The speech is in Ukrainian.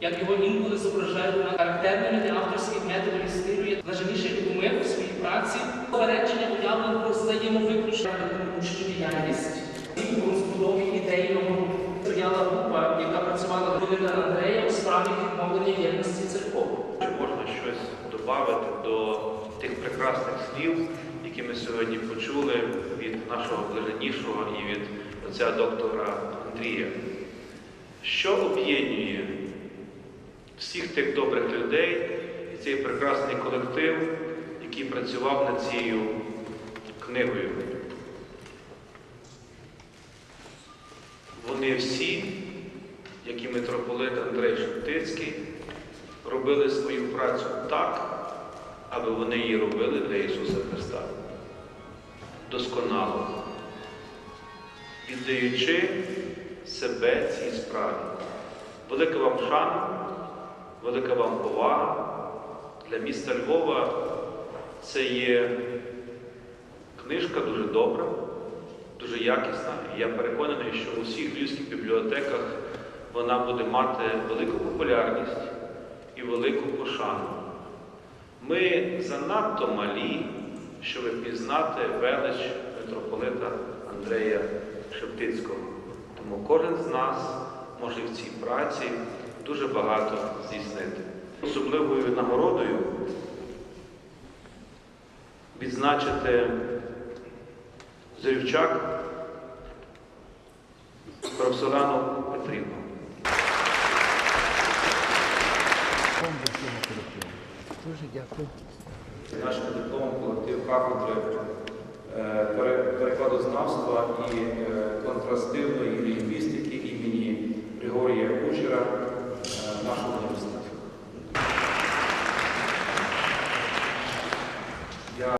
як його інколи зображають на характерними для авторських методів і стилю, є найживіший документ у своїй праці, попередження уявлень про взаємовиключення допомогущу діяльність. І у збудові ідейного стояла група, яка працювала до Андрея у справі відмовлення єдності церков. Можна щось додати до тих прекрасних слів, які ми сьогодні почули від нашого блаженнішого і від отця доктора Андрія? Що об'єднує всіх тих добрих людей і цей прекрасний колектив, який працював над цією книгою? Вони всі, як і митрополит Андрей Шептицький, робили свою працю так, аби вони її робили для Ісуса Христа. Досконало, віддаючи себе цій справі. Велика вам шана, велика вам повага. Для міста Львова це є книжка дуже добра, дуже якісна. І я переконаний, що у всіх львівських бібліотеках вона буде мати велику популярність і велику пошану. Ми занадто малі, щоб пізнати велич митрополита Андрея Шептицького. Тому кожен з нас може в цій праці дуже багато здійснити. Особливою нагородою відзначити Зорівчак Роксолану Петрівну. Дуже дякую. Наш диплом колектив кафедри е, перекладознавства і е, контрастивної лінгвістики